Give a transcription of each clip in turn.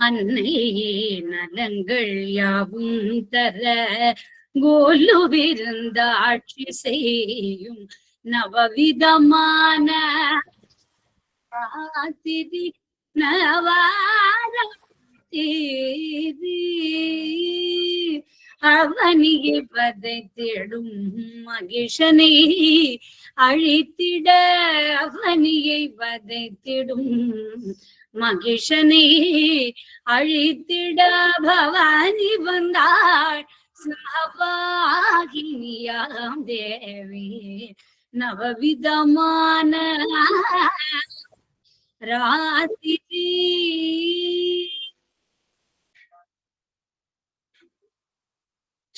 அன்னையே நலங்கள் யாவும் தர கோலு விருந்தாட்சி செய்யும் நவவிதமான ராத்திரி நவாராத்திரி அவனியை பதைத்திடும் மகிஷனை அழித்திட அவனியை வதைத்திடும் மகிஷனை அழித்திட பவானி வந்தாள் சபாகினியாம் தேவி. நவவிதமான ராத்திரி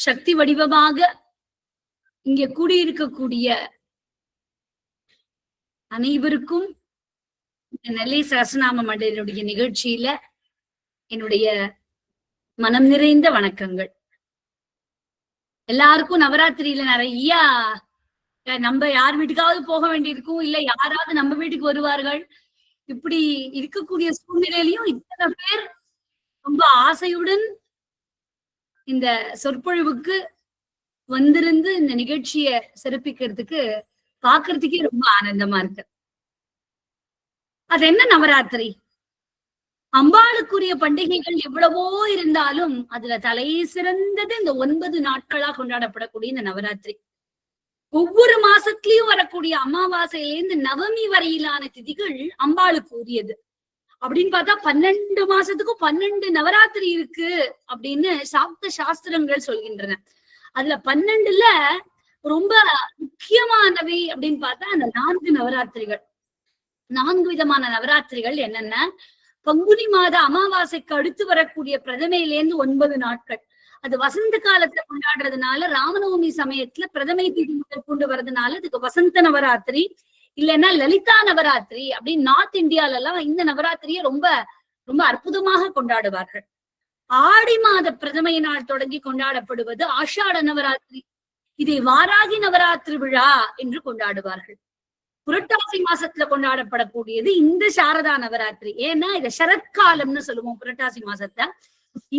சக்தி வடிவமாக இங்கே கூடியிருக்கக்கூடிய அனைவருக்கும் நெல்லை சரசநாம மண்டலுடைய நிகழ்ச்சியில என்னுடைய மனம் நிறைந்த வணக்கங்கள். எல்லாருக்கும் நவராத்திரியில நிறைய நம்ம யார் வீட்டுக்காவது போக வேண்டியிருக்கும் இல்ல யாராவது நம்ம வீட்டுக்கு வருவார்கள். இப்படி இருக்கக்கூடிய சூழ்நிலையிலையும் இத்தனை பேர் ரொம்ப ஆசையுடன் இந்த சொற்பொழிவுக்கு வந்திருந்து இந்த நிகழ்ச்சிய சிறப்பிக்கிறதுக்கு பாக்குறதுக்கே ரொம்ப ஆனந்தமா இருக்கு. அது என்ன நவராத்திரி? அம்பாளுக்குரிய பண்டிகைகள் எவ்வளவோ இருந்தாலும் அதுல தலை சிறந்தது இந்த ஒன்பது நாட்களா கொண்டாடப்படக்கூடிய இந்த நவராத்திரி. ஒவ்வொரு மாசத்துலயும் வரக்கூடிய அமாவாசையிலேருந்து நவமி வரையிலான திதிகள் அம்பாளுக்கு உரியது. அப்படின்னு பார்த்தா பன்னெண்டு மாசத்துக்கும் பன்னெண்டு நவராத்திரி இருக்கு அப்படின்னு சாப்த சாஸ்திரங்கள் சொல்கின்றன. அதுல பன்னெண்டுல ரொம்ப முக்கியமானவை அப்படின்னு பார்த்தா அந்த நான்கு நவராத்திரிகள். நான்கு விதமான நவராத்திரிகள் என்னென்ன? பங்குனி மாத அமாவாசைக்கு அடுத்து வரக்கூடிய பிரதமையிலேருந்து ஒன்பது நாட்கள். அது வசந்த காலத்துல கொண்டாடுறதுனால ராமநவமி சமயத்துல பிரதமை தீதி முதல் கொண்டு வர்றதுனால அதுக்கு வசந்த நவராத்திரி இல்லைன்னா லலிதா நவராத்திரி அப்படின்னு நார்த் இந்தியால எல்லாம் இந்த நவராத்திரியை ரொம்ப ரொம்ப அற்புதமாக கொண்டாடுவார்கள். ஆடி மாத பிரதமை நாள் தொடங்கி கொண்டாடப்படுவது ஆஷாட நவராத்திரி. இதை வாராகி நவராத்திரி விழா என்று கொண்டாடுவார்கள். புரட்டாசி மாசத்துல கொண்டாடப்படக்கூடியது இந்த சாரதா நவராத்திரி. ஏன்னா இத சரத்காலம்னு சொல்லுவோம் புரட்டாசி மாசத்தை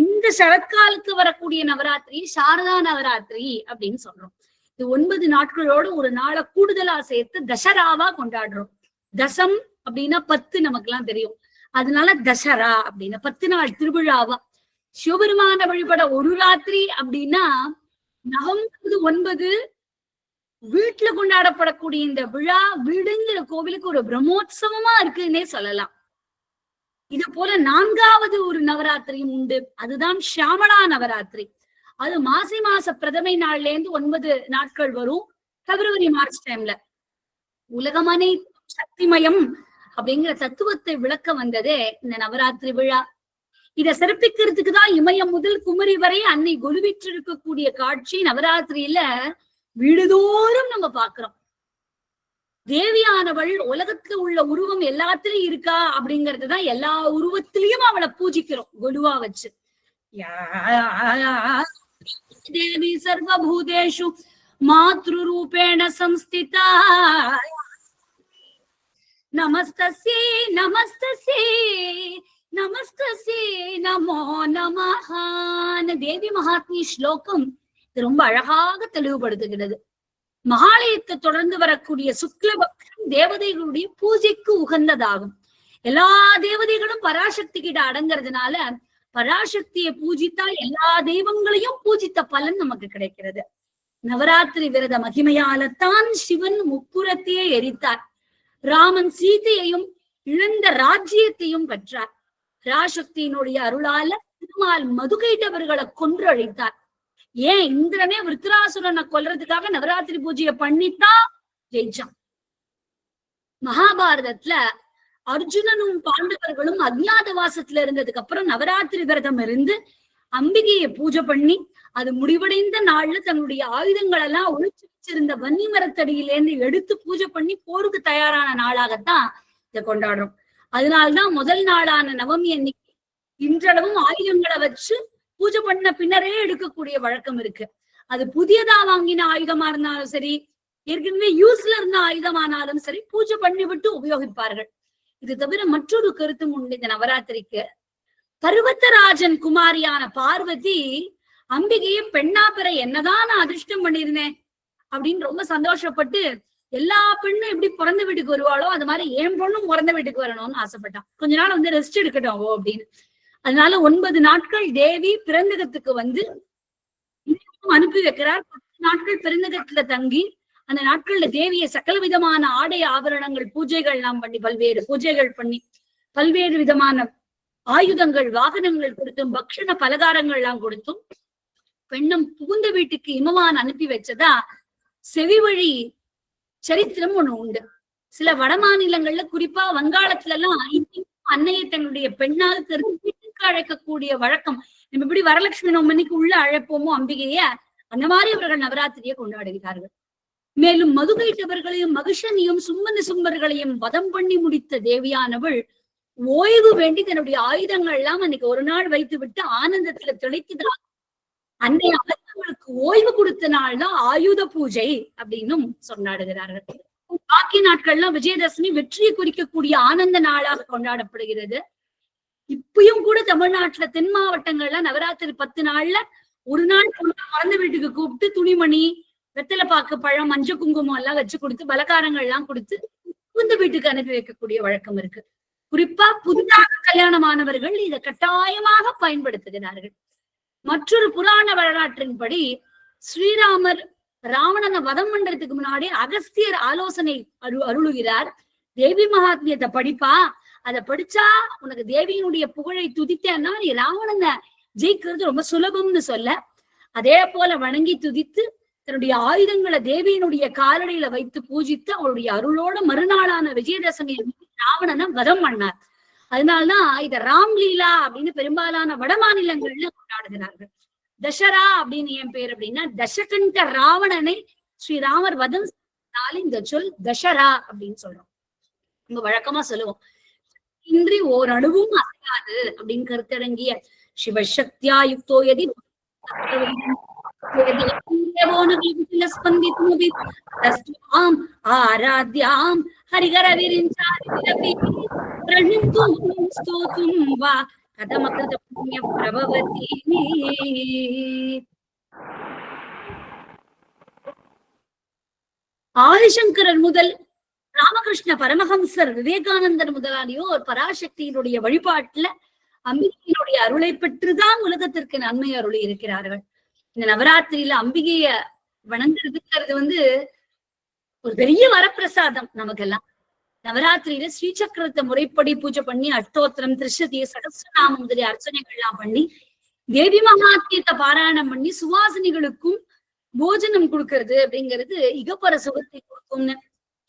இந்த சரத்காலத்துக்கு வரக்கூடிய நவராத்திரி சாரதா நவராத்திரி அப்படின்னு சொல்றோம். இது ஒன்பது நாட்களோட ஒரு நாளை கூடுதலா சேர்த்து தசராவா கொண்டாடுறோம். தசம் அப்படின்னா பத்து நமக்கு எல்லாம் தெரியும். அதனால தசரா அப்படின்னா பத்து நாள் திருவிழாவா. சிவபெருமான வழிபட ஒரு ராத்திரி அப்படின்னா நவம்பது ஒன்பது வீட்டுல கொண்டாடப்படக்கூடிய இந்த விழா வீடுங்கிற கோவிலுக்கு ஒரு பிரம்மோத்சவமா இருக்குன்னே சொல்லலாம். இது போல நான்காவது ஒரு நவராத்திரியும் உண்டு. அதுதான் ஷியாமளா நவராத்திரி. அது மாசி மாச பிரதமை நாள்ல இருந்து ஒன்பது நாட்கள் வரும் பிப்ரவரி மார்ச் டைம்ல உலகமனை சக்திமயம் அப்படிங்கிற தத்துவத்தை விளக்க வந்ததே இந்த நவராத்திரி விழா. இத சிறப்பிக்கிறதுக்கு தான் இமயம் முதல் குமரி வரை அன்னை குழுவிற்றிருக்கக்கூடிய காட்சி நவராத்திரியில வீடுதோறும் நம்ம பாக்குறோம் தேவியானவள் உலகத்துல உள்ள உருவம் எல்லாத்துலயும் இருக்கா அப்படிங்கறது தான் எல்லா உருவத்திலயும் அவளை பூஜிக்கிறோம் கொலுவா வச்சு. देवी सर्वभूतेषु मातृरूपेण மாத்ரு ரூபேண சம்ஸ்திதா நமஸ்தஸ்யே நமோ நமஹான தேவி மகாத்மி ஸ்லோகம் இது ரொம்ப அழகாக தெளிவுபடுத்துகிறது. மகாலயத்தை தொடர்ந்து வரக்கூடிய சுக்லபக்ஷம் தேவதைகளுடைய பூஜைக்கு உகந்ததாகும். எல்லா தேவதைகளும் பராசக்தி கிட்ட அடங்கிறதுனால பராசக்தியை பூஜித்தா எல்லா தெய்வங்களையும் பூஜித்த பலன் நமக்கு கிடைக்கிறது. நவராத்திரி விரத மகிமையாலத்தான் சிவன் முப்புறத்தையே எரித்தார். ராமன் சீதையையும் இழந்த ராஜ்யத்தையும் பெற்றார் பராசக்தியினுடைய அருளால திருமால் மதுகைட்டவர்களை கொன்று அழித்தார் ஏன் இந்திரனே விருத்ராசுரனை கொல்றதுக்காக நவராத்திரி பூஜையை பண்ணித்தான்? ஜெயிச்சான். மகாபாரதத்துல அர்ஜுனனும் பாண்டவர்களும் அஜ்ஞாத வாசத்துல இருந்ததுக்கு அப்புறம் நவராத்திரி விரதம் இருந்து அம்பிகையை பூஜை பண்ணி அது முடிவடைந்த நாள்ல தன்னுடைய ஆயுதங்கள் எல்லாம் ஒழிச்சு வச்சிருந்த வன்னி மரத்தடியிலேருந்து எடுத்து பூஜை பண்ணி போருக்கு தயாரான நாளாகத்தான் இதை கொண்டாடுறோம். அதனால்தான் முதல் நாளான நவமி அன்னைக்கு இன்றளவும் ஆயுதங்களை வச்சு பூஜை பண்ண பின்னரே எடுக்கக்கூடிய வழக்கம் இருக்கு. அது புதியதா வாங்கின ஆயுதமா இருந்தாலும் சரி ஏற்கனவே யூஸ்ல இருந்த ஆயுதமானாலும் சரி பூஜை பண்ணி விட்டு உபயோகிப்பார்கள். இது தவிர மற்றொரு கருத்தும் உண்டு இந்த நவராத்திரிக்கு. பருவத்தராஜன் குமாரியான பார்வதி அம்பிகையும் பெண்ணா பெற என்னதான் நான் அதிர்ஷ்டம் பண்ணியிருந்தேன் அப்படின்னு ரொம்ப சந்தோஷப்பட்டு எல்லா பெண்ணும் எப்படி பிறந்த வீட்டுக்கு வருவாளோ அது மாதிரி என் பொண்ணும் பிறந்த வீட்டுக்கு வரணும்னு ஆசைப்பட்டான். கொஞ்ச நாள் வந்து ரெஸ்ட் எடுக்கட்டும் ஓ அப்படின்னு. அதனால ஒன்பது நாட்கள் தேவி பிறந்தகத்துக்கு வந்து அனுப்பி வைக்கிறார். பத்து நாட்கள் பிறந்தகத்துல தங்கி அந்த நாட்கள்ல தேவியை சகல விதமான ஆடை ஆபரணங்கள் பூஜைகள் எல்லாம் பண்ணி பல்வேறு பூஜைகள் பண்ணி பல்வேறு விதமான ஆயுதங்கள் வாகனங்கள் கொடுத்தும் பக்ஷண பலகாரங்கள் எல்லாம் கொடுத்தும் பெண்ணும் புகுந்த வீட்டுக்கு இமவான் அனுப்பி வச்சதா செவி வழி சரித்திரம் ஒண்ணு உண்டு. சில வட மாநிலங்கள்ல குறிப்பா வங்காளத்துல எல்லாம் இன்னும் அன்னையை தன்னுடைய பெண்ணாக தெரிந்து வீட்டுக்கு அழைக்கக்கூடிய வழக்கம். நம்ம இப்படி வரலட்சுமி நோமனிக்கு உள்ள அழைப்போமோ அம்பிகைய அந்த மாதிரி அவர்கள் நவராத்திரியை கொண்டாடுகிறார்கள். மேலும் மதுகைட்டவர்களையும் மகிஷனையும் சும்மன சும்பர்களையும் வதம் பண்ணி முடித்த தேவியானவள் ஓய்வு வேண்டி தன்னுடைய ஆயுதங்கள் எல்லாம் அன்னைக்கு ஒரு நாள் வைத்து விட்டு ஆனந்தத்துல திளைத்துதான் அன்னைய அவர்களுக்கு ஓய்வு கொடுத்த நாள் தான் ஆயுத பூஜை அப்படின்னும் சொன்னாடுகிறார்கள். பாக்கி நாட்கள்லாம் விஜயதசமி வெற்றியை குறிக்கக்கூடிய ஆனந்த நாளாக கொண்டாடப்படுகிறது. இப்பயும் கூட தமிழ்நாட்டுல தென் மாவட்டங்கள்ல நவராத்திரி பத்து நாள்ல ஒரு நாள் பிறந்த வீட்டுக்கு கூப்பிட்டு துணிமணி வெத்தலை பாக்கு பழம் மஞ்சள் குங்குமம் எல்லாம் வச்சு கொடுத்து பலகாரங்கள் எல்லாம் கொடுத்து புகுந்த வீட்டுக்கு அனுப்பி வைக்கக்கூடிய வழக்கம் இருக்கு. குறிப்பா புதிதாக கல்யாணமானவர்கள் இதை கட்டாயமாக பயன்படுத்துகிறார்கள். மற்றொரு புராண வரலாற்றின்படி ஸ்ரீராமர் ராவணனை வதம் பண்றதுக்கு முன்னாடி அகஸ்தியர் ஆலோசனை அரு அருளுகிறார். தேவி மகாத்மியத்தை படிப்பா. அதை படிச்சா உனக்கு தேவியினுடைய புகழை துதித்தேன்னா நீ ராவணனை ஜெயிக்கிறது ரொம்ப சுலபம்னு சொல்ல. அதே போல வணங்கி துதித்து தன்னுடைய ஆயுதங்களை தேவியினுடைய காலடியில வைத்து பூஜித்து அவருடைய அருளோட மறுநாளான விஜயதசமி ராவணனை வதம் பண்ணார். அதனால்தான் இத ராம்லீலா அப்படின்னு பெரும்பாலான வட மாநிலங்கள்ல கொண்டாடுகிறார்கள். தசரா அப்படின்னு என் பேர் அப்படின்னா தசகண்ட ராவணனை ஸ்ரீராமர் வதம் இந்த சொல் தசரா அப்படின்னு சொல்றோம். இங்க வழக்கமா சொல்லுவோம். இன்றி ஓரணுவும் அசையாது அப்படின்னு கருத்தடங்கிய சிவசக்தியா யுக்தோ எதி స్పందితుమీ తస్వాం ఆరాధ్యాం హరిహర విరించారి ప్రణంతు ஆதிசங்கரர் முதல் ராமகிருஷ்ண பரமஹம்சர் விவேகானந்தர் முதலாளியோர் பராசக்தியினுடைய வழிபாட்டுல அம்பிகையினுடைய அருளை பெற்றுதான் உலகத்திற்கு நன்மை அருளி இருக்கிறார்கள். இந்த நவராத்திரியில அம்பிகைய வணங்குறதுங்கிறது வந்து ஒரு பெரிய வரப்பிரசாதம் நமக்கெல்லாம். நவராத்திரியில ஸ்ரீசக்கரத்தை முறைப்படி பூஜை பண்ணி அஷ்டோத்திரம் திருஷதி சகசிரநாமம் முதலிய அர்ச்சனைகள் எல்லாம் பண்ணி தேவி மகாத்தியத்தை பாராயணம் பண்ணி சுவாசினிகளுக்கும் போஜனம் கொடுக்கறது அப்படிங்கிறது இகப்பர சுகத்தை கொடுக்கும்னு.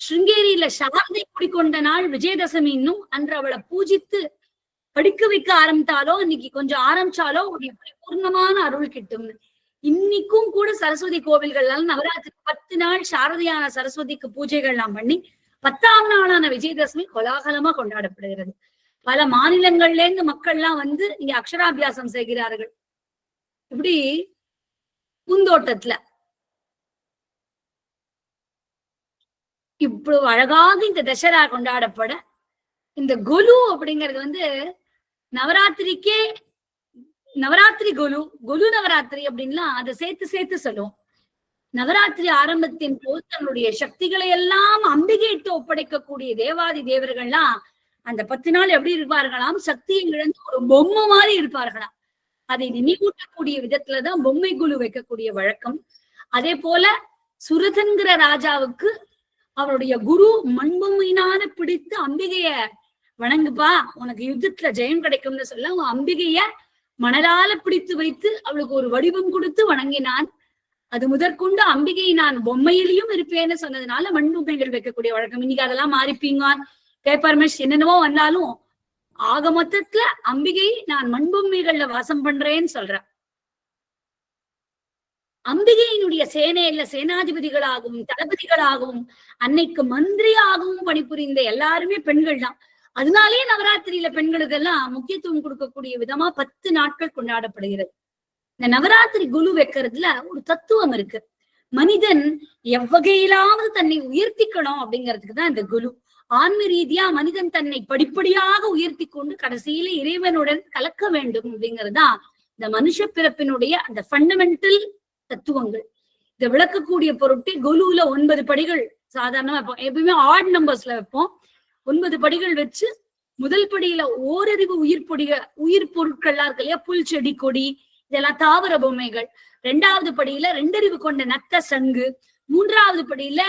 ஸ்ருங்கேரியில சாரதை குடிக்கொண்ட நாள் விஜயதசமி இன்னும் அன்று அவளை பூஜித்து படிக்க வைக்க ஆரம்பித்தாலோ இன்னைக்கு கொஞ்சம் ஆரம்பிச்சாலோ ஒரு பூர்ணமான அருள் கிட்டும்னு. இன்னைக்கும் கூட சரஸ்வதி கோவில்கள்லாம் நவராத்திரி பத்து நாள் சாரதியான சரஸ்வதிக்கு பூஜைகள் எல்லாம் பண்ணி பத்தாம் நாளான விஜயதசமி கோலாகலமா கொண்டாடப்படுகிறது. பல மாநிலங்கள்ல இருந்து மக்கள்லாம் வந்து இங்க அக்ஷராபியாசம் செய்கிறார்கள். இப்படி பூந்தோட்டத்துல. இவ்வளவு அழகாக இந்த தசரா கொண்டாடப்பட இந்த கொலு அப்படிங்கிறது வந்து நவராத்திரிக்கே நவராத்திரி கொலு கொலு நவராத்திரி அப்படின்லாம் அதை சேர்த்து சேர்த்து சொல்லுவோம். நவராத்திரி ஆரம்பத்தின் போது தன்னுடைய சக்திகளை எல்லாம் அம்பிகையிட்டு ஒப்படைக்கக்கூடிய தேவாதி தேவர்கள்லாம் அந்த பத்து நாள் எப்படி இருப்பார்களாம்? சக்தியை இழந்து ஒரு பொம்மை மாதிரி இருப்பார்களாம். அதை நினைவூட்டக்கூடிய விதத்துலதான் பொம்மை குழு வைக்கக்கூடிய வழக்கம். அதே போல சுரதன்கிற ராஜாவுக்கு அவருடைய குரு மண்பொம்மையினால பிடித்து அம்பிகைய வணங்குப்பா உனக்கு யுத்தத்துல ஜெயம் கிடைக்கும்னு சொல்ல அவன் அம்பிகைய மணலால பிடித்து வைத்து அவளுக்கு ஒரு வடிவம் கொடுத்து வணங்கினான். அது முதற்கொண்டு அம்பிகை நான் பொம்மையிலையும் இருப்பேன்னு சொன்னதுனால மண் பொம்மைகள் வைக்கக்கூடிய வழக்கம். இன்னைக்கு அதெல்லாம் மாறிப்பீங்க. பேப்பர் மெஷ் என்னென்னவோ வந்தாலும் ஆக மொத்தத்துல அம்பிகை நான் மண் பொம்மைகள்ல வாசம் பண்றேன்னு சொல்றேன். அம்பிகையினுடைய சேனையில சேனாதிபதிகளாகவும் தளபதிகளாகவும் அன்னைக்கு மந்திரியாகவும் பணிபுரிந்த எல்லாருமே பெண்கள் தான் அதனாலேயே நவராத்திரியில பெண்களுக்கெல்லாம் முக்கியத்துவம் கொடுக்கக்கூடிய விதமா பத்து நாட்கள் கொண்டாடப்படுகிறது. இந்த நவராத்திரி குழு வைக்கிறதுல ஒரு தத்துவம் இருக்கு. மனிதன் எவ்வகையிலாவது தன்னை உயர்த்திக்கணும் அப்படிங்கிறதுக்கு தான் இந்த குலு ஆன்ம ரீதியா மனிதன் தன்னை படிப்படியாக உயர்த்தி கொண்டு கடைசியில இறைவனுடன் கலக்க வேண்டும் அப்படிங்கறதுதான் இந்த மனுஷ பிறப்பினுடைய அந்த ஃபண்டமெண்டல் தத்துவங்கள். இதை விளக்கக்கூடிய பொருட்டு குலுல ஒன்பது படிகள் சாதாரணமா வைப்போம். எப்பயுமே ஆட் நம்பர்ஸ்ல வைப்போம். ஒன்பது படிகள் வச்சு முதல் படியில ஓரறிவு உயிர் பொடிக உயிர் பொருட்கள்லாம் இருக்கு இல்லையா? புல் செடி கொடி இதெல்லாம் தாவர பொம்மைகள். ரெண்டாவது படியில ரெண்டறிவு கொண்ட நத்த சங்கு. மூன்றாவது படியில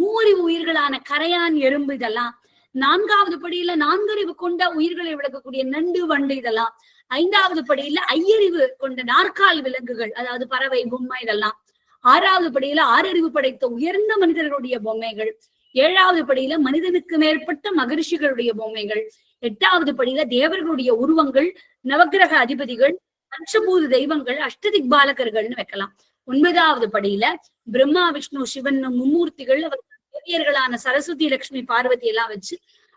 மூவறிவு உயிர்களான கரையான் எறும்பு இதெல்லாம். நான்காவது படியில நான்கறிவு கொண்ட உயிர்களை விளக்கக்கூடிய நண்டு வண்டு இதெல்லாம். ஐந்தாவது படியில ஐயறிவு கொண்ட நாற்கால் விலங்குகள் அதாவது பறவை பொம்மை இதெல்லாம். ஆறாவது படியில ஆறறிவு படைத்த உயர்ந்த மனிதர்களுடைய பொம்மைகள். ஏழாவது படியில மனிதனுக்கு மேற்பட்ட மகரிஷிகளுடைய பொம்மைகள். எட்டாவது படியில தேவர்களுடைய உருவங்கள் நவக்கிரக அதிபதிகள் பஞ்சபூத தெய்வங்கள் அஷ்டதிக் பாலகர்கள்னு வைக்கலாம். ஒன்பதாவது படியில பிரம்மா விஷ்ணு சிவன் மும்மூர்த்திகள் அவர்கள் தேவியர்களான சரஸ்வதி லட்சுமி பார்வதி எல்லாம் வச்சு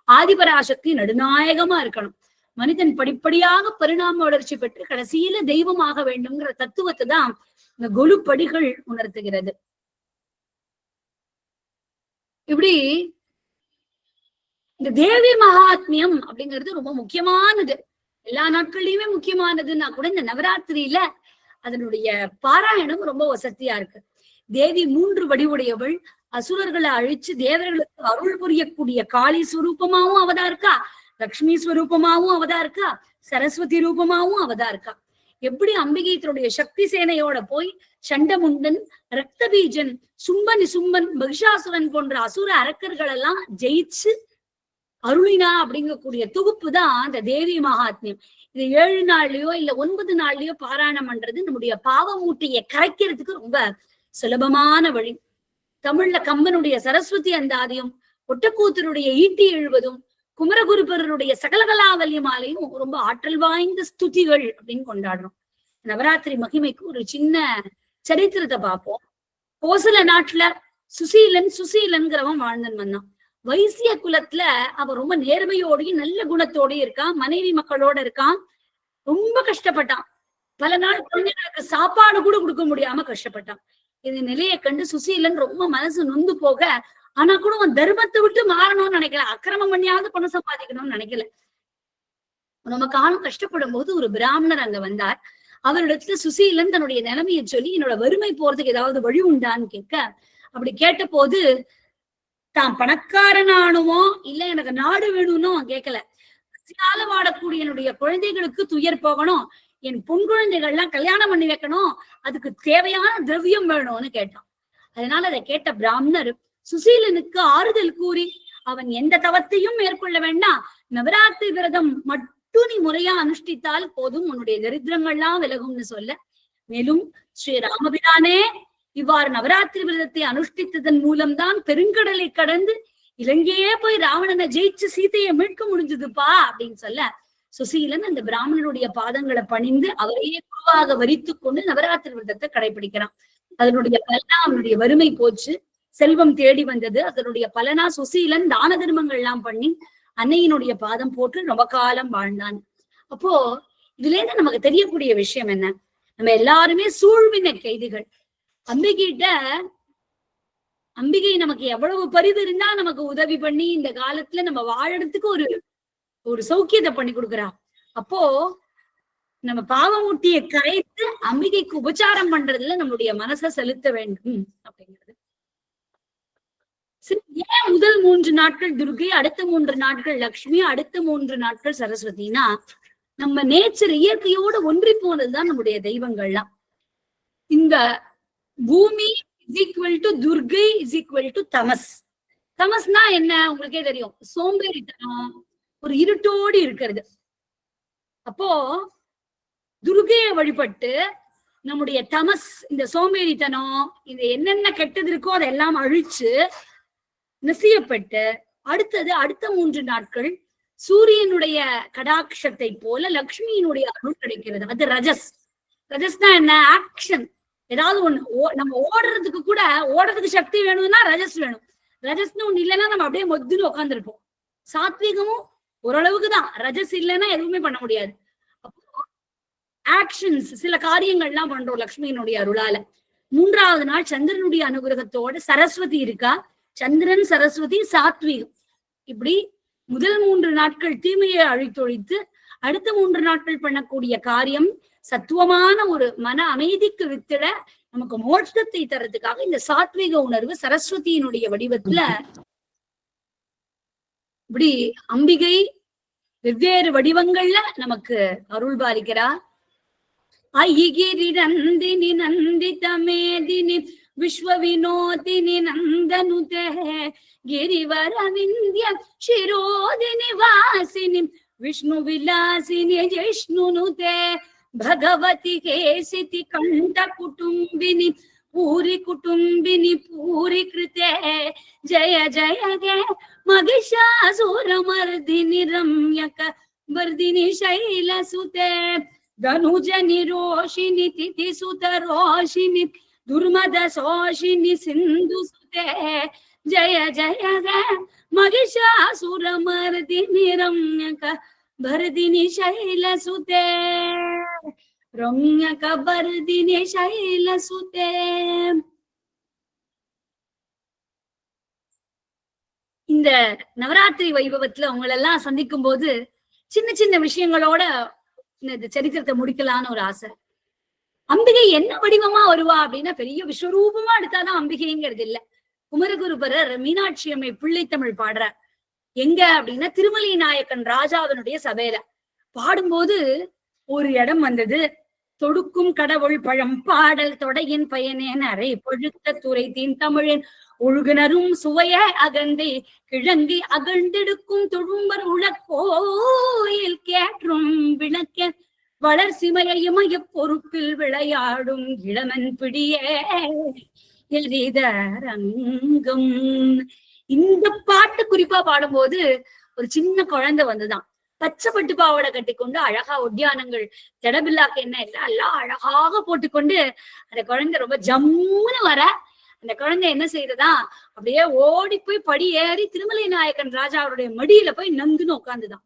ஆதிபராசக்தி நடுநாயகமா இருக்கணும். மனிதன் படிப்படியாக பரிணாம வளர்ச்சி பெற்று கடைசியில தெய்வமாக வேண்டும்ங்கிற தத்துவத்தை தான் இந்த கொலு படிகள் உணர்த்துகிறது. இப்படி இந்த தேவி மகாத்மியம் அப்படிங்கிறது ரொம்ப முக்கியமானது. எல்லா நாட்கள்லயுமே முக்கியமானதுன்னா கூட இந்த நவராத்திரியில அதனுடைய பாராயணம் ரொம்ப வசதியா இருக்கு. தேவி மூன்று வடிவுடையவள் அசுரர்களை அழிச்சு தேவர்களுக்கு அருள் புரியக்கூடிய காளி சுரூபமாவும் அவதா இருக்கா? லக்ஷ்மி ஸ்வரூபமாவும் அவதா இருக்கா? சரஸ்வதி ரூபமாவும் அவதா இருக்கா? எப்படி அம்பிகை தன்னுடைய சக்தி சேனையோட போய் சண்டமுண்டன் ரக்தபீஜன் சும்பன் சும்பன் மகிஷாசுரன் போன்ற அசுர அரக்கர்கள் எல்லாம் ஜெயிச்சு அருளினா அப்படிங்கக்கூடிய தொகுப்பு தான் அந்த தேவி மகாத்மியம். இது ஏழு நாள்லயோ இல்ல ஒன்பது நாள்லயோ பாராயணம் பண்றது நம்முடைய பாவமூட்டையை கரைக்கிறதுக்கு ரொம்ப சுலபமான வழி. தமிழ்ல கம்பனுடைய சரஸ்வதி அந்தாதியும் ஒட்டக்கூத்தருடைய ஈட்டி எழுவதும் குமரகுருபரருடைய சகலகலாவல்ய ரொம்ப ஆற்றல் வாய்ந்த ஸ்துதிகள் அப்படின்னு கொண்டாடுறோம். நவராத்திரி மகிமைக்கு ஒரு சின்ன சரித்திரத்தை பார்ப்போம். கோசல நாட்டுல சுசீலன் சுசீலன்கிறவன் வாழ்ந்தன் வந்தான் வைசிய குலத்துல அவன் ரொம்ப நேர்மையோடையும் நல்ல குணத்தோடயும் இருக்கான். மனைவி மக்களோட இருக்கான். ரொம்ப கஷ்டப்பட்டான். பல நாள் குழந்தைகளுக்கு சாப்பாடு கூட கொடுக்க முடியாம கஷ்டப்பட்டான். இந்த நிலையை கண்டு சுசீலன் ரொம்ப மனசு நொந்து போக ஆனா கூட உன் தர்மத்தை விட்டு மாறணும்னு நினைக்கல. அக்கிரமம் பண்ணியாவது பணம் சம்பாதிக்கணும்னு நினைக்கல. நம்ம காலம் கஷ்டப்படும் போது ஒரு பிராமணர் அங்க வந்தார். அவரிடத்துல சுசீலன் தன்னுடைய நிலைமையை சொல்லி என்னோட வறுமை போறதுக்கு ஏதாவது வழி உண்டான்னு கேட்க. அப்படி கேட்ட போது தான் பணக்காரனானுமோ இல்ல எனக்கு நாடு வேணும்னோ? கேட்கல. பசியால வாடக்கூடிய என்னுடைய குழந்தைகளுக்கு துயர் போகணும். என் பொன் குழந்தைகள்லாம் கல்யாணம் பண்ணி வைக்கணும். அதுக்கு தேவையான திரவியம் வேணும்னு கேட்டான். அதனால அதை கேட்ட பிராமணர் சுசீலனுக்கு ஆறுதல் கூறி அவன் எந்த தவத்தையும் மேற்கொள்ள வேண்டாம் நவராத்திரி விரதம் மட்டும் நீ முறையா அனுஷ்டித்தால் போதும். உன்னுடைய தரித்திரங்கள்லாம் விலகும்னு சொல்ல. மேலும் ஸ்ரீ ராமபிரானே இவ்வாறு நவராத்திரி விரதத்தை அனுஷ்டித்ததன் மூலம்தான் பெருங்கடலை கடந்து இலங்கையே போய் ராவணனை ஜெயிச்சு சீதையை மீட்க முடிஞ்சதுப்பா. அப்படின்னு சொல்ல சுசீலன் அந்த பிராமணனுடைய பாதங்களை பணிந்து அவரையே குருவாக வரித்து கொண்டு நவராத்திரி விரதத்தை கடைபிடிக்கிறான். அதனுடைய பலனா அவனுடைய வறுமை போச்சு. செல்வம் தேடி வந்தது. அதனுடைய பலனா சுசீலன் தான தர்மங்கள் எல்லாம் பண்ணி அன்னையினுடைய பாதம் போட்டு ரொம்ப காலம் வாழ்ந்தான். அப்போ இதுல இருந்து நமக்கு தெரியக்கூடிய விஷயம் என்ன? நம்ம எல்லாருமே சூழ்வின கைதிகள். அம்பிகிட்ட அம்பிகை நமக்கு எவ்வளவு பரிவு இருந்தா நமக்கு உதவி பண்ணி இந்த காலத்துல நம்ம வாழறதுக்கு ஒரு ஒரு சௌக்கியத்தை பண்ணி கொடுக்குறா. அப்போ நம்ம பாவமூட்டியை கரைத்து அம்பிகைக்கு உபச்சாரம் பண்றதுல நம்மளுடைய மனசை செலுத்த வேண்டும். அப்படின்னு ஏன் முதல் மூன்று நாட்கள் துர்கை அடுத்த மூன்று நாட்கள் லக்ஷ்மி அடுத்த மூன்று நாட்கள் சரஸ்வதினா நம்ம நேச்சர் இயற்கையோட ஒன்றி போனதுதான் நம்முடைய தெய்வங்கள்லாம். இந்த பூமி is equal to Durga is equal to தமஸ். தமஸ்னா என்ன? உங்களுக்கே தெரியும். சோம்பேறித்தனம் ஒரு இருட்டோடு இருக்கிறது. அப்போ துர்கையை வழிபட்டு நம்முடைய தமஸ் இந்த சோம்பேறித்தனம் இது என்னென்ன கெட்டது இருக்கோ அதெல்லாம் அழிச்சு நசியப்பட்டு அடுத்தது அடுத்த மூன்று நாட்கள் சூரியனுடைய கடாட்சத்தை போல லக்ஷ்மியினுடைய அருள் கிடைக்கிறது. அது ரஜஸ். ரஜஸ்னா என்ன? ஆக்ஷன் ஏதாவது ஒண்ணு. நம்ம ஓடுறதுக்கு கூட ஓடுறதுக்கு சக்தி வேணும்னா ரஜஸ் வேணும். ரஜஸ்னு ஒண்ணு இல்லைன்னா நம்ம அப்படியே மொத்துன்னு உட்காந்துருப்போம் சாத்விகமும் ஓரளவுக்கு தான் ரஜஸ் இல்லைன்னா எதுவுமே பண்ண முடியாது. ஆக்ஷன்ஸ் சில காரியங்கள்லாம் பண்றோம் லக்ஷ்மியினுடைய அருளால. மூன்றாவது நாள் சந்திரனுடைய அனுகிரகத்தோட சரஸ்வதி இருக்கா? சந்திரன் சரஸ்வதி சாத்வீகம் இப்படி முதல் மூன்று நாட்கள் தீமையை அழித்தொழித்து அடுத்த மூன்று நாட்கள் பண்ணக்கூடிய காரியம் சத்துவமான ஒரு மன அமைதிக்கு வித்திட நமக்கு மோட்சத்தை தரதுக்காக இந்த சாத்வீக உணர்வு சரஸ்வதியினுடைய வடிவத்துல இப்படி அம்பிகை வெவ்வேறு வடிவங்கள்ல நமக்கு அருள் பாலிக்கிறா ஐகிரி நந்தினி நந்தித विश्वविनोदिनि नन्दनुते गिरिवरविन्द्य विष्णु विष्णुविलासिनि जिष्णुनुते भगवती केसिति कण्ठकुटुम्बिनि पूरी कुटुंबिनी पूरी कृते जय जय जय महिषासुरमर्दिनि रम्यक वर्दिनी शैलसुते धनुज तिथि सुत रोषिनि துர்மத சோஷினி சிந்து சுதே. ஜய ஜயக மகிஷாசுரமர்தினி ரம்யக பரதினி சைல சுதே. ரம்யக பரதினி சைல சுதே. இந்த நவராத்திரி வைபவத்துல உங்களெல்லாம் சந்திக்கும் போது சின்ன சின்ன விஷயங்களோட இந்த சரித்திரத்தை முடிக்கலான்னு ஒரு ஆசை. அம்பிகை என்ன வடிவமா வருவா அப்படின்னா பெரிய விஸ்வரூபமா எடுத்தாதான் அம்பிகைங்கிறது இல்ல. குமரகுருபரர் மீனாட்சி அம்மை பிள்ளை தமிழ் பாடுறார். எங்க அப்படின்னா திருமலை நாயக்கன் ராஜாவினுடைய சபையில. பாடும்போது ஒரு இடம் வந்தது. தொடுக்கும் கடவுள் பழம் பாடல் தொடையின் பயனேன் அறை பொழுத்த துறை தீன் தமிழின். ஒழுகுனரும் சுவைய அகந்தை கிழங்கி அகழ்ந்தெடுக்கும் தொழும்பர் உளக்கோயில் கேற்றும் விளக்கேன். வளர் சிமையையும் பொறுப்பில் விளையாடும் இளமன் பிடியே எரிதரங்கம் இந்த பாட்டு குறிப்பா பாடும்போது ஒரு சின்ன குழந்தை வந்துதான். பச்சை பட்டு பாவாடை கட்டிக்கொண்டு அழகா ஒட்டியானங்கள் ஜடபில்லாக்கு என்ன இல்லை எல்லாம் அழகாக போட்டுக்கொண்டு அந்த குழந்தை ரொம்ப ஜம்முன்னு வர அந்த குழந்தை என்ன செய்ததா அப்படியே ஓடி போய் படி ஏறி திருமலை நாயக்கன் ராஜா அவருடைய மடியில போய் நந்துன்னு உட்காந்துதான்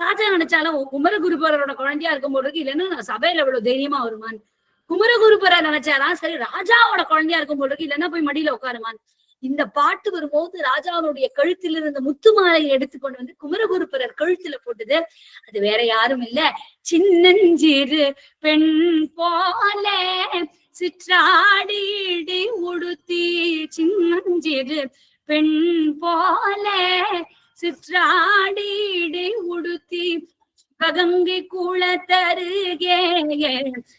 ராஜா நினைச்சாலும் குமரகுருபரோட குழந்தையா இருக்கும் போது இல்லைன்னா சபையில இவ்வளவு தைரியமா வருமான் குமரகுருபரை நினைச்சாராம் சரி ராஜாவோட குழந்தையா இருக்கும் போது இல்லைன்னா போய் மடியில உட்காருமான் இந்த பாட்டு வரும்போது ராஜாவுடைய கழுத்தில் இருந்த முத்து மாலையை எடுத்துக்கொண்டு வந்து குமரகுருபரர் கழுத்துல போட்டது அது வேற யாரும் இல்ல. சின்னஞ்சிறு பெண் போல சிற்றாடி உடுத்தி சின்னஞ்சிறு பெண் போல சிற்றாடிடி உடுத்தி ககங்கை குளத்தருகே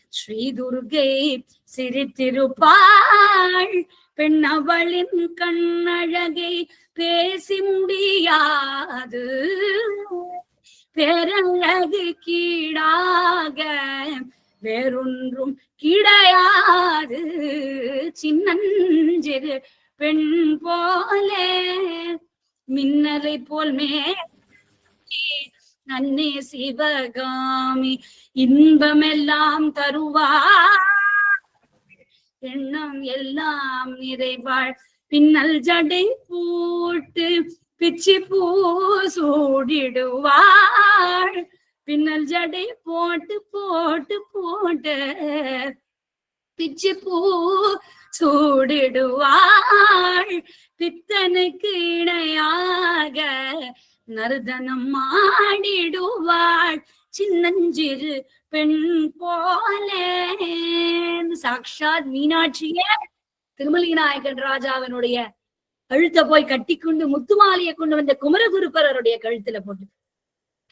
ஸ்ரீ துர்கை சிரித்திருப்பாள். பெண் அவளின் கண்ணழகை பேசி முடியாது. பேரழகு கீழாக வேறொன்றும் கிடையாது. சின்னஞ்சிறு பெண் போலே மின்னலை போல் மே அன்னே சிவகாமி இன்பமெல்லாம் தருவா. எண்ணம் எல்லாம் நிறைவாள். பின்னல் ஜடை போட்டு பிச்சி பூ சூடிடுவாள். பின்னல் ஜடை போட்டு போட்டு போட்டு பிச்சி பூ சூடிடுவாள். பித்தனுக்கு இணையாக நர்தனம் மாடிடுவாள் சின்னஞ்சிறு பெண் போலே. சாக்ஷாத் மீனாட்சியே திருமலி நாயகன் ராஜாவினுடைய கழுத்தை போய் கட்டிக்கொண்டு முத்துமாலையை கொண்டு வந்த குமரகுருப்பரருடைய கழுத்துல போட்டு.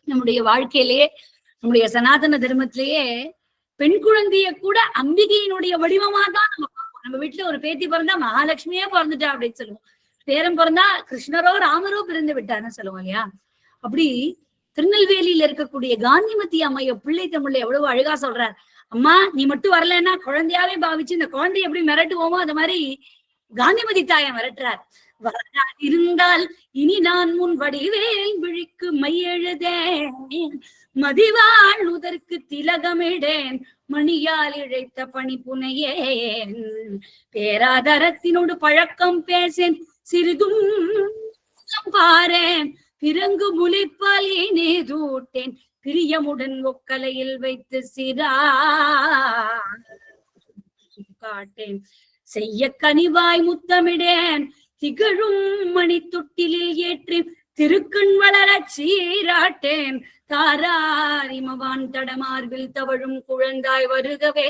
நம்முடைய வாழ்க்கையிலேயே நம்முடைய சனாதன தர்மத்திலேயே பெண் குழந்தைய கூட அம்பிகையினுடைய வடிவமா தான் நம்ம நம்ம வீட்டுல ஒரு பேத்தி பிறந்தா மகாலட்சுமியே பிறந்துட்டா அப்படின்னு சொல்லுவோம். பேரம் பிறந்தா கிருஷ்ணரோ ராமரோ பிறந்து விட்டாருன்னு சொல்லுவோம் இல்லையா? அப்படி திருநெல்வேலியில இருக்கக்கூடிய காந்திமதி அம்மைய பிள்ளை தமிழ்ல எவ்வளவு அழகா சொல்றார். அம்மா நீ மட்டும் வரலன்னா குழந்தையாவே பாவிச்சு இந்த குழந்தைய எப்படி மிரட்டுவோமோ அந்த மாதிரி காந்திமதி தாயை மிரட்டுறார். வராது இனி நான் முன் வடிவேல் விழிக்கு மையெழுதேன் மதிவாள் உதற்கு திலகமிடேன். மணியால் இழைத்த பணி புனையேன். பேராதாரத்தினோடு பழக்கம் பேசேன். சிறிதும் பாரேன். பிறங்கு முளைப்பால் ஏனே தூட்டேன். பிரியமுடன் ஒக்கலையில் வைத்து சிரா காட்டேன். செய்ய கனிவாய் முத்தமிடேன். திகழும் மணி தொட்டிலில் ஏற்றி திருக்கண் வளர சீராட்டேன். தாராரிமவான் தடமார்பில் தவழும் குழந்தாய் வருகவே.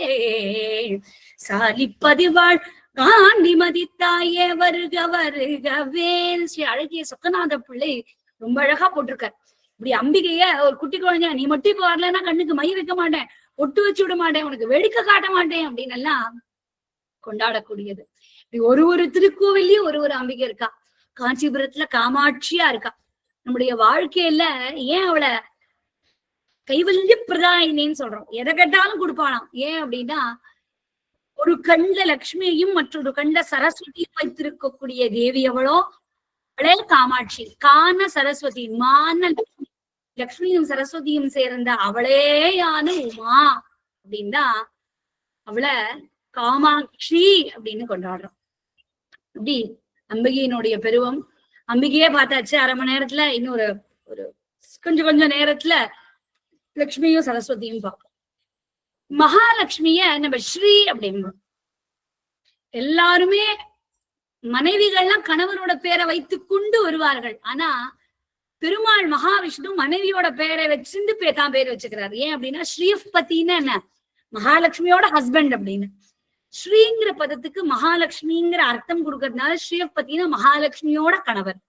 சாலிப்பதிவாள் காந்தி மதித்தாயே வருக வருகவே. ஸ்ரீ அழகிய சொக்கநாத பிள்ளை ரொம்ப அழகா போட்டிருக்கார். இப்படி அம்பிகைய ஒரு குட்டி குழந்தைய நீ மட்டும் இப்ப வரலன்னா கண்ணுக்கு மை வைக்க மாட்டேன் ஒட்டு வச்சு விட மாட்டேன் உனக்கு வெடிக்க காட்ட மாட்டேன் அப்படின்னு எல்லாம் கொண்டாடக்கூடியது. ஒரு ஒரு திருக்கோவில்லயும் ஒரு ஒரு அம்பிகை இருக்கா? காஞ்சிபுரத்துல காமாட்சியா இருக்கா? நம்முடைய வாழ்க்கையில ஏன் அவளை கைவல்ய பிரதாயினின்னு சொல்றோம்? எதை கேட்டாலும் கொடுப்பாளாம். ஏன் அப்படின்னா ஒரு கண்ட லக்ஷ்மியையும் மற்றொரு கண்ட சரஸ்வதியும் வைத்திருக்கக்கூடிய தேவி அவளோ அவளே காமாட்சி. கான சரஸ்வதி மான லக்ஷ்மி. லக்ஷ்மியும் சரஸ்வதியும் சேர்ந்த அவளேயான உமா? அப்படின்னா அவளை காமாட்சி அப்படின்னு கொண்டாடுறோம். அப்படி அம்பிகையினுடைய பெருவம். அம்பிகையே பார்த்தாச்சு அரை மணி நேரத்துல இன்னொரு ஒரு கொஞ்சம் கொஞ்சம் நேரத்துல லக்ஷ்மியும் சரஸ்வதியும் பார்ப்போம். மகாலட்சுமிய நம்ம ஸ்ரீ அப்படிம்போம் எல்லாருமே மனைவிகள்லாம் கணவனோட பேரை வைத்து கொண்டு வருவார்கள். ஆனா பெருமாள் மகாவிஷ்ணு மனைவியோட பேரை வச்சிருந்து தான் பேர் வச்சுக்கிறாரு. ஏன் அப்படின்னா ஸ்ரீபத்தின்னு என்ன? மகாலட்சுமியோட ஹஸ்பண்ட் அப்படின்னு. ஸ்ரீங்கிற பதத்துக்கு மகாலட்சுமிங்கிற அர்த்தம் கொடுக்கறதுனால ஸ்ரீபத்தினா மகாலட்சுமியோட கணவர்.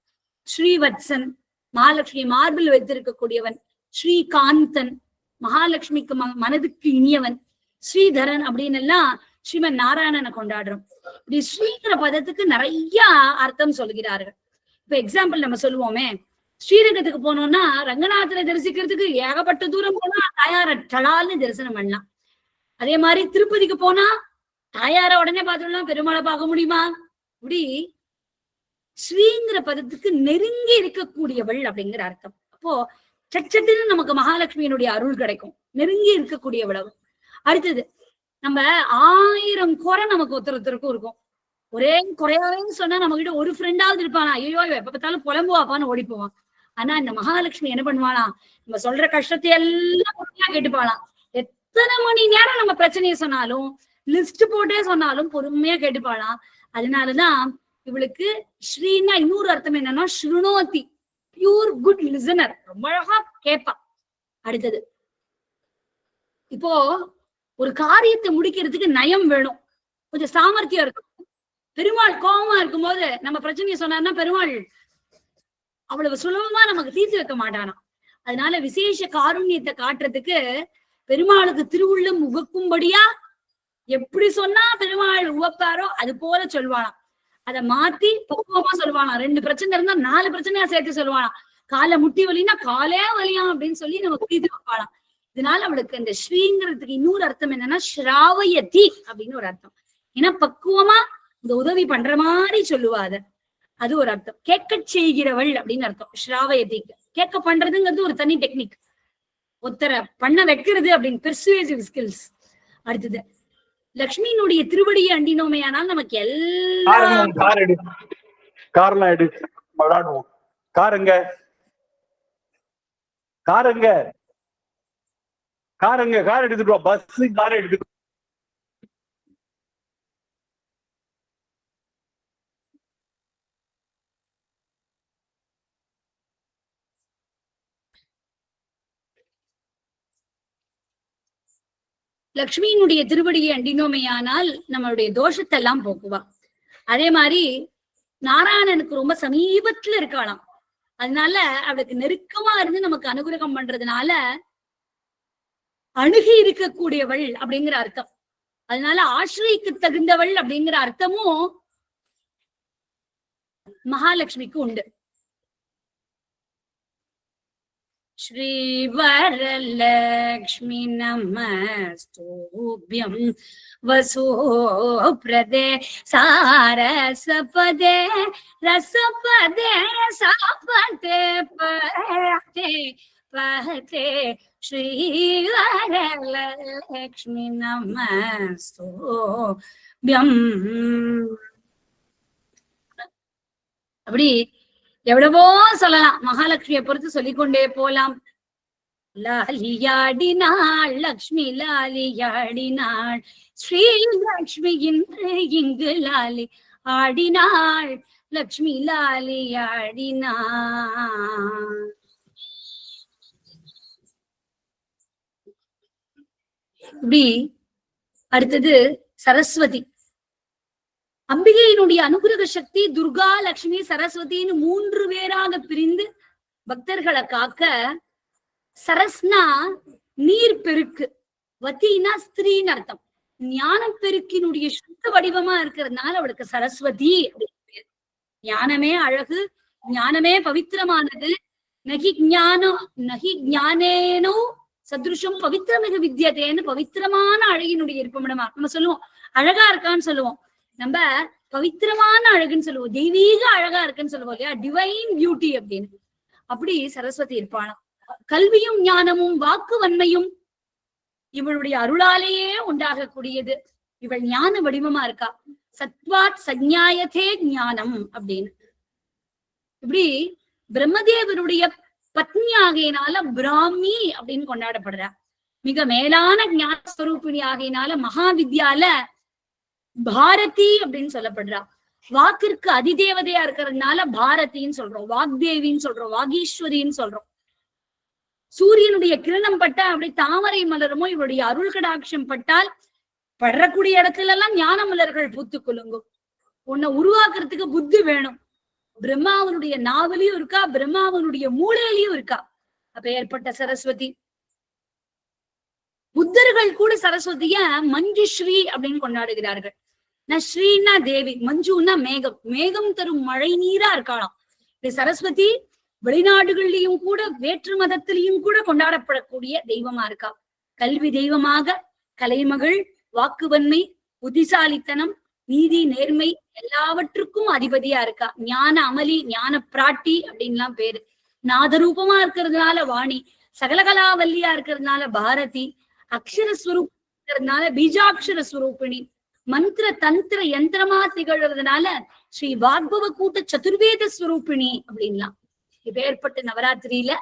ஸ்ரீவத்சன் மகாலட்சுமி மார்பில் வைத்திருக்கக்கூடியவன். ஸ்ரீகாந்தன் மகாலட்சுமிக்கு மனதுக்கு இனியவன். ஸ்ரீதரன் அப்படின்னு எல்லாம் ஸ்ரீமன் நாராயணனை கொண்டாடுறோம். இப்படி ஸ்ரீங்கிற பதத்துக்கு நிறைய அர்த்தம் சொல்கிறார்கள். இப்ப எக்ஸாம்பிள் நம்ம சொல்லுவோமே. ஸ்ரீரங்கத்துக்கு போனோம்னா ரங்கநாதனை தரிசிக்கிறதுக்கு ஏகப்பட்ட தூரம் போனா தாயார டலால்னு தரிசனம் பண்ணலாம். அதே மாதிரி திருப்பதிக்கு போனா தாயார உடனே பார்த்துடலாம் பெருமாளை பார்க்க முடியுமா? இப்படி ஸ்ரீங்கிற பதத்துக்கு நெருங்கி இருக்கக்கூடியவள் அப்படிங்கிற அர்த்தம். அப்போ சச்சட்டுன்னு நமக்கு மகாலட்சுமியினுடைய அருள் கிடைக்கும். நெருங்கி இருக்கக்கூடியவளவு அடுத்தது நம்ம ஆயிரம் குறை நமக்கு ஒருத்தர் ஒருத்தருக்கும் இருக்கும். ஒரே குறையாவேன்னு சொன்னா நம்ம கிட்ட ஒரு ஃப்ரெண்டாவது இருப்பானா? ஐயோ எப்ப பார்த்தாலும் புலம்புவாப்பான்னு ஓடி போவான் ஆனா இந்த மகாலட்சுமி என்ன பண்ணுவானா நம்ம சொல்ற கஷ்டத்தை எல்லாம் பொறுமையா கேட்டுப்பாளாம். எத்தனை மணி நேரம் நம்ம பிரச்சனையை சொன்னாலும் லிஸ்ட் போட்டே சொன்னாலும் பொறுமையா கேட்டுப்பாளாம். அதனாலதான் இவளுக்கு ஸ்ரீனா இன்னொரு அர்த்தம் என்னன்னா ஸ்ருணோதி. பியூர் குட் லிசனர் ரொம்ப அழகா கேட்பா அடுத்தது. இப்போ ஒரு காரியத்தை முடிக்கிறதுக்கு நயம் வேணும். கொஞ்சம் சாமர்த்தியம் இருக்கும் பெருமாள் கோபமா இருக்கும்போது நம்ம பிரச்சனையை சொன்னார்னா பெருமாள் அவ்வளவு சுலபமா நமக்கு தீர்த்து வைக்க மாட்டானா. அதனால விசேஷ காருண்யத்தை காட்டுறதுக்கு பெருமாளுக்கு திருவுள்ளம் உகக்கும்படியா எப்படி சொன்னா பெருமாள் உவப்பாரோ அது போல சொல்வானாம் அதை மாத்தி பக்குவமா சொல்லுவானாம் ரெண்டு பிரச்சனை இருந்தா நாலு பிரச்சனையா சேர்த்து சொல்லுவானாம் காலை முட்டி வலின்னா காலே வலியாம் அப்படின்னு சொல்லி நம்ம தீர்த்து வைப்பாளாம். இதனால அவளுக்கு இந்த ஸ்ரீங்கிறதுக்கு இன்னொரு அர்த்தம் என்னன்னா ஸ்ராவயதி அப்படின்னு ஒரு அர்த்தம். ஏன்னா பக்குவமா இந்த உதவி பண்ற மாதிரி சொல்லுவா அத. அது ஒரு அர்த்தம். கேட்க செய்கிறவள் அப்படின்னு அர்த்தம். ஸ்ராவயதிக்கு. கேட்க பண்றதுங்கிறது ஒரு தனி டெக்னிக் ஒருத்தரை பண்ண வைக்கிறது அப்படின்னு பெர்சுவேசிவ் ஸ்கில்ஸ் அடுத்தது லக்ஷ்மியினுடைய திருவடியை அண்டினோமையானால் நமக்கு எல்லா கார் எடு. கார்லாம் எடு. விளையாடுவோம் கார் எங்க? கார் எங்க? கார் எடுத்துட்டு வா. பஸ் கார் எடுத்து லக்ஷ்மியினுடைய திருவடியை அண்டினோமையானால் நம்மளுடைய தோஷத்தை எல்லாம் போக்குவா. அதே மாதிரி நாராயணனுக்கு ரொம்ப சமீபத்துல இருக்காளாம். அதனால அவளுக்கு நெருக்கமா இருந்து நமக்கு அனுகிரகம் பண்றதுனால அணுகி இருக்கக்கூடியவள் அப்படிங்கிற அர்த்தம். அதனால ஆசிரியக்கு தகுந்தவள் அப்படிங்கிற அர்த்தமும் மகாலட்சுமிக்கு உண்டு. श्रीवरलक्ष्मि नमस्तुभ्यं वसुप्रदे सारसपदे रसपदे सापते पहते पहते श्रीवरलक्ष्मि नमस्तुभ्यं அப்படி எவ்வளவோ சொல்லலாம். மகாலட்சுமியை பொறுத்து சொல்லிக்கொண்டே போலாம். லாலியாடினாள் லக்ஷ்மி லாலியாடினாள். ஸ்ரீ லக்ஷ்மி இன்று இங்கு லாலி ஆடினாள். லக்ஷ்மி லாலியாடினாள். இப்படி அடுத்தது சரஸ்வதி. அம்பிகையினுடைய அனுகிரக சக்தி துர்கா லட்சுமி சரஸ்வதின்னு மூன்று பேராக பிரிந்து பக்தர்களை காக்க சரஸ்னா நீர் பெருக்கு. வத்தினா ஸ்திரீன்னு அர்த்தம். ஞான பெருக்கினுடைய சுத்த வடிவமா இருக்கிறதுனால அவளுக்கு சரஸ்வதி அப்படின்னு ஞானமே அழகு ஞானமே பவித்திரமானது. நகி ஞானம் நகி ஞானேனோ சதுருஷம் பவித்திரமிக வித்தியதேன்னு பவித்திரமான அழகினுடைய இருப்பிடமா நம்ம சொல்லுவோம். அழகா இருக்கான்னு சொல்லுவோம். நம்ம பவித்திரமான அழகுன்னு சொல்லுவோம். தெய்வீக அழகா இருக்குன்னு சொல்லுவோம் இல்லையா? டிவைன் பியூட்டி அப்படின்னு. அப்படி சரஸ்வதி இருப்பாளாம் கல்வியும் ஞானமும் வாக்கு வன்மையும் இவளுடைய அருளாலேயே உண்டாகக்கூடியது. இவள் ஞான வடிவமா இருக்கா? சத்வாத் சஞ்ஞாயதே ஞானம் அப்படின்னு. இப்படி பிரம்மதேவருடைய பத்னி ஆகையினால பிராமி அப்படின்னு கொண்டாடப்படுறா. மிக மேலான ஞான ஸ்வரூபிணி ஆகையினால மகாவித்யால பாரதி அப்படின்னு சொல்லப்படுறா. வாக்கிற்கு அதிதேவதையா இருக்கிறதுனால பாரதின்னு சொல்றோம். வாக்தேவின்னு சொல்றோம். வாகீஸ்வரின்னு சொல்றோம். சூரியனுடைய கிரணம் பட்டா அப்படி தாமரை மலருமோ இவருடைய அருள் கடாட்சம் பட்டால் படுறக்கூடிய இடத்துல எல்லாம் ஞான மலர்கள் பூத்து குலுங்கும். உன்னை உருவாக்குறதுக்கு புத்தி வேணும். பிரம்மாவனுடைய நாவலையும் இருக்கா பிரம்மாவனுடைய மூளையிலையும் இருக்கா. அப்ப ஏற்பட்ட சரஸ்வதி. புத்தர்கள் கூட சரஸ்வதிய மஞ்சுஸ்ரீ அப்படின்னு கொண்டாடுகிறார்கள். நான் ஸ்ரீனா தேவி மஞ்சுன்னா மேகம். மேகம் தரும் மழை நீரா இருக்காளாம். இப்படி சரஸ்வதி வெளிநாடுகள்லயும் கூட வேற்று மதத்திலையும் கூட கொண்டாடப்படக்கூடிய தெய்வமா இருக்கா? கல்வி தெய்வமாக கலைமகள் வாக்குவன்மை புத்திசாலித்தனம் நீதி நேர்மை எல்லாவற்றுக்கும் அதிபதியா இருக்கா? ஞான அமளி ஞான பிராட்டி அப்படின்லாம் பேரு. நாதரூபமா இருக்கிறதுனால வாணி சகலகலாவல்லியா இருக்கிறதுனால பாரதி அக்ஷர ஸ்வரூப் இருக்கிறதுனால பீஜாட்சர ஸ்வரூபிணி மந்திர தந்திர யந்திரமா திகழ்றதுனால ஸ்ரீ வாக்பவ கூட்ட சதுர்வேத ஸ்வரூபிணி அப்படின்லாம். இப்பேற்பட்ட நவராத்திரியில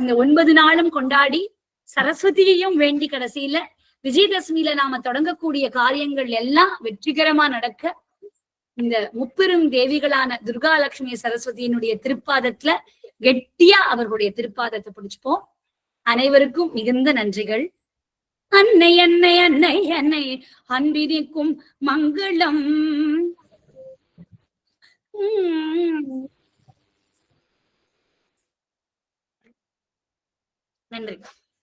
இந்த ஒன்பது நாளும் கொண்டாடி சரஸ்வதியையும் வேண்டி கடைசியில விஜயதசமியில நாம தொடங்கக்கூடிய காரியங்கள் எல்லாம் வெற்றிகரமா நடக்க இந்த முப்பெரும் தேவிகளான துர்கா லட்சுமி சரஸ்வதியினுடைய திருப்பாதத்துல கெட்டியா அவர்களுடைய திருப்பாதத்தை பிடிச்சுப்போம். அனைவருக்கும் மிகுந்த நன்றிகள். அன்னை அன்னை அன்னை அன்னை அன்பிதிக்கும் மங்களம். நன்றி.